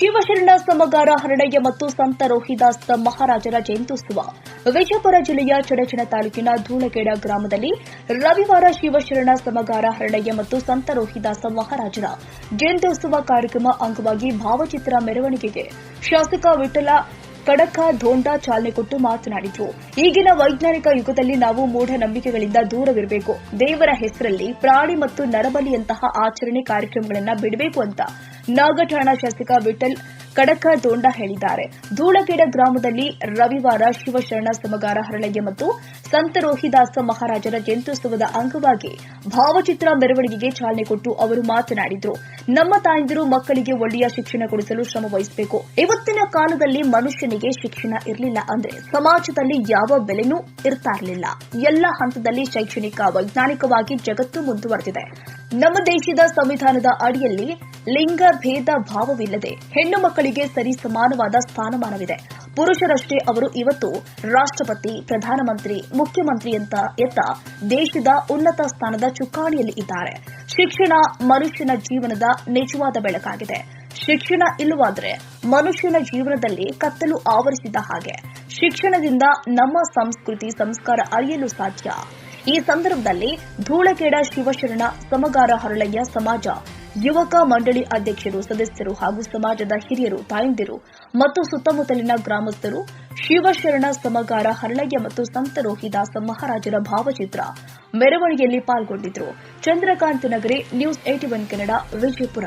ಶಿವಶರಣ ಸಮಗಾರ ಹರಡಯ್ಯ ಮತ್ತು ಸಂತ ರೋಹಿದಾಸ್ ಮಹಾರಾಜರ ಜಯಂತ್ಯುತ್ಸವ. ವಿಜಯಪುರ ಜಿಲ್ಲೆಯ ಚಡಚಣ ತಾಲೂಕಿನ ಧೂಳಗೇಡ ಗ್ರಾಮದಲ್ಲಿ ರವಿವಾರ ಶಿವಶರಣ ಸಮಗಾರ ಹರಡಯ್ಯ ಮತ್ತು ಸಂತ ರೋಹಿದಾಸ ಮಹಾರಾಜರ ಜಯಂತ್ಯೋತ್ಸವ ಕಾರ್ಯಕ್ರಮ ಅಂಗವಾಗಿ ಭಾವಚಿತ್ರ ಮೆರವಣಿಗೆಗೆ ಶಾಸಕ ವಿಠಲ ಕಡಕ ಧೋಂಡ ಚಾಲನೆ ಕೊಟ್ಟು ಮಾತನಾಡಿದರು. ಈಗಿನ ವೈಜ್ಞಾನಿಕ ಯುಗದಲ್ಲಿ ನಾವು ಮೂಢನಂಬಿಕೆಗಳಿಂದ ದೂರವಿರಬೇಕು. ದೇವರ ಹೆಸರಲ್ಲಿ ಪ್ರಾಣಿ ಮತ್ತು ನರಬಲಿಯಂತಹ ಆಚರಣೆ ಕಾರ್ಯಕ್ರಮಗಳನ್ನು ಬಿಡಬೇಕು ಅಂತ ನಾಗಠಾಣ ಶಾಸಕ ವಿಠಲ್ ಕಡಕ ದೋಂಡ ಹೇಳಿದ್ದಾರೆ. ಧೂಳಗೇಡ ಗ್ರಾಮದಲ್ಲಿ ರವಿವಾರ ಶಿವಶರಣ ಸಮಗಾರ ಹರಳಯ್ಯ ಮತ್ತು ಸಂತ ರೋಹಿದಾಸ ಮಹಾರಾಜರ ಜಯಂತ್ಯುತ್ಸವದ ಅಂಗವಾಗಿ ಭಾವಚಿತ್ರ ಮೆರವಣಿಗೆಗೆ ಚಾಲನೆ ಕೊಟ್ಟು ಅವರು ಮಾತನಾಡಿದರು. ನಮ್ಮ ತಾಯಂದಿರು ಮಕ್ಕಳಿಗೆ ಒಳ್ಳೆಯ ಶಿಕ್ಷಣ ಕೊಡಿಸಲು ಶ್ರಮ ವಹಿಸಬೇಕು. ಇವತ್ತಿನ ಕಾಲದಲ್ಲಿ ಮನುಷ್ಯನಿಗೆ ಶಿಕ್ಷಣ ಇರಲಿಲ್ಲ ಅಂದ್ರೆ ಸಮಾಜದಲ್ಲಿ ಯಾವ ಬೆಲೆನೂ ಇರ್ತಾ ಇರಲಿಲ್ಲ ಎಲ್ಲ ಹಂತದಲ್ಲಿ ಶೈಕ್ಷಣಿಕ, ವೈಜ್ಞಾನಿಕವಾಗಿ ಜಗತ್ತು ಮುಂದುವರೆದಿದೆ. ನಮ್ಮ ದೇಶದ ಸಂವಿಧಾನದ ಅಡಿಯಲ್ಲಿ ಲಿಂಗ ಭೇದ ಭಾವವಿಲ್ಲದೆ ಹೆಣ್ಣು ಮಕ್ಕಳಿಗೆ ಸರಿ ಸಮಾನವಾದ ಸ್ಥಾನಮಾನವಿದೆ. ಪುರುಷರಷ್ಟೇ ಅವರು ಇವತ್ತು ರಾಷ್ಟ್ರಪತಿ, ಪ್ರಧಾನಮಂತ್ರಿ ಮುಖ್ಯಮಂತ್ರಿ ಅಂತ ಎತ್ತ ದೇಶದ ಉನ್ನತ ಸ್ಥಾನದ ಚುಕ್ಕಾಣಿಯಲ್ಲಿ ಇದ್ದಾರೆ. ಶಿಕ್ಷಣ ಮನುಷ್ಯನ ಜೀವನದ ನಿಜವಾದ ಬೆಳಕಾಗಿದೆ. ಶಿಕ್ಷಣ ಇಲ್ಲವಾದರೆ ಮನುಷ್ಯನ ಜೀವನದಲ್ಲಿ ಕತ್ತಲು ಆವರಿಸಿದ ಹಾಗೆ. ಶಿಕ್ಷಣದಿಂದ ನಮ್ಮ ಸಂಸ್ಕೃತಿ, ಸಂಸ್ಕಾರ ಅರಿಯಲು ಸಾಧ್ಯ. ಈ ಸಂದರ್ಭದಲ್ಲಿ ಧೂಳಕೇಡ ಶಿವಶರಣ, ಸಮಗಾರ ಹರಳಯ್ಯ ಸಮಾಜ ಯುವಕ ಮಂಡಳಿ ಅಧ್ಯಕ್ಷರು, ಸದಸ್ಯರು ಹಾಗೂ ಸಮಾಜದ ಹಿರಿಯರು, ತಾಯಂದಿರು ಮತ್ತು ಸುತ್ತಮುತ್ತಲಿನ ಗ್ರಾಮಸ್ಥರು, ಶಿವಶರಣ ಸಮಗಾರ, ಹರಳಯ್ಯ ಮತ್ತು ಸಂತ ರೋಹಿದಾಸ ಮಹಾರಾಜರ ಭಾವಚಿತ್ರ ಮೆರವಣಿಗೆಯಲ್ಲಿ ಪಾಲ್ಗೊಂಡಿದ್ದರು. Chandrakant Nagari news eighty one Kannada Vijayapura.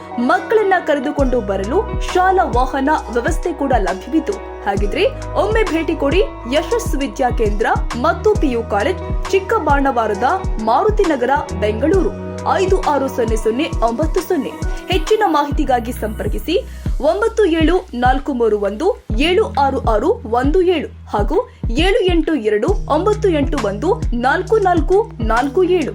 ಮಕ್ಕಳನ್ನ ಕರೆದುಕೊಂಡು ಬರಲು ಶಾಲಾ ವಾಹನ ವ್ಯವಸ್ಥೆ ಕೂಡ ಲಭ್ಯವಿತ್ತು. ಹಾಗಿದ್ರೆ ಒಮ್ಮೆ ಭೇಟಿ ಕೊಡಿ ಯಶಸ್ ವಿದ್ಯಾ ಕೇಂದ್ರ ಮತ್ತು ಪಿಯು ಕಾಲೇಜ್, ಚಿಕ್ಕಬಾಣವಾರದ ಮಾರುತಿ ನಗರ, ಬೆಂಗಳೂರು. ಐದು ಆರು ಸೊನ್ನೆ ಸೊನ್ನೆ ಒಂಬತ್ತು ಸೊನ್ನೆ. ಹೆಚ್ಚಿನ ಮಾಹಿತಿಗಾಗಿ ಸಂಪರ್ಕಿಸಿ ಒಂಬತ್ತು ಏಳು ನಾಲ್ಕು ಮೂರು ಒಂದು ಏಳು ಆರು ಆರು ಒಂದು ಏಳು ಹಾಗೂ ಏಳು ಎಂಟು ಎರಡು ಒಂಬತ್ತು ಎಂಟು ಒಂದು ನಾಲ್ಕು ನಾಲ್ಕು ನಾಲ್ಕು ಏಳು.